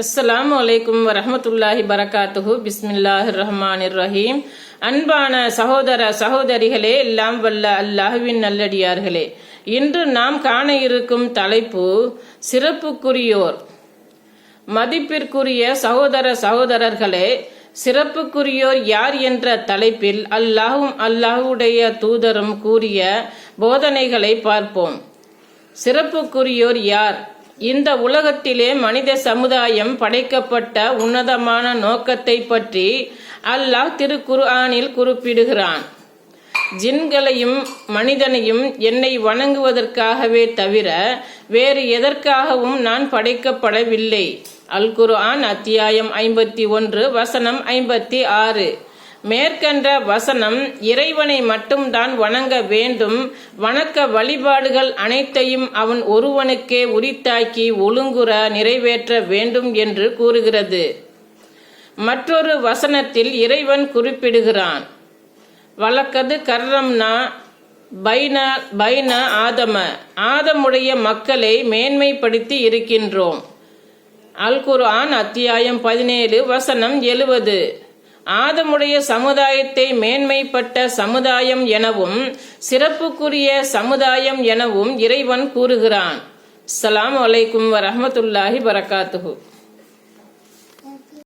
அஸ்லாம் வலைக்கும் வரமத்துல்லாஹி பரகாத்துஹு. பிஸ்மில்லாஹிர் ரஹ்மான் ரஹீம். அன்பான சகோதர சகோதரிகளே எல்லாம் வல்ல அல்லாஹுவின் நல்லடியார்களே. இன்று நாம் காண இருக்கும் தலைப்பு சிறப்புக்குரியோர். மதிப்பிற்குரிய சகோதர சகோதரர்களே சிறப்புக்குரியோர் யார் என்ற தலைப்பில் அல்லாஹும் அல்லாஹுடைய தூதரும் கூறிய போதனைகளை பார்ப்போம். சிறப்புக்குரியோர் யார்? இந்த உலகத்திலே மனித சமுதாயம் படைக்கப்பட்ட உன்னதமான நோக்கத்தை பற்றி அல்லாஹ் திருக்குர்ஆனில் குறிப்பிடுகிறான். ஜின்களையும் மனிதனையும் என்னை வணங்குவதற்காகவே தவிர வேறு எதற்காகவும் நான் படைக்கப்படவில்லை. அல் குர்ஆன் அத்தியாயம் ஐம்பத்தி ஒன்று வசனம் ஐம்பத்தி ஆறு. மேற்கண்ட வசனம் இறைவனை மட்டும்தான் வணங்க வேண்டும். வணக்க வழிபாடுகள் அனைத்தையும் அவன் ஒருவனுக்கே உரித்தாக்கி ஒழுங்குற நிறைவேற்ற வேண்டும் என்று கூறுகிறது. மற்றொரு வசனத்தில் இறைவன் குறிப்பிடுகிறான். வழக்கது கர்ரம்னா பைன பைன ஆதம. ஆதமுடைய மக்களை மேன்மைப்படுத்தி இருக்கின்றோம். அல் குர்ஆன் அத்தியாயம் பதினேழு வசனம் எழுவது. ஆதமுடைய சமுதாயத்தை மேன்மைப்பட்ட சமுதாயம் எனவும் சிறப்புக்குரிய சமுதாயம் எனவும் இறைவன் கூறுகிறான். அஸ்ஸலாமு அலைக்கும் வரமத்துல்லாஹி வரகாத்துகு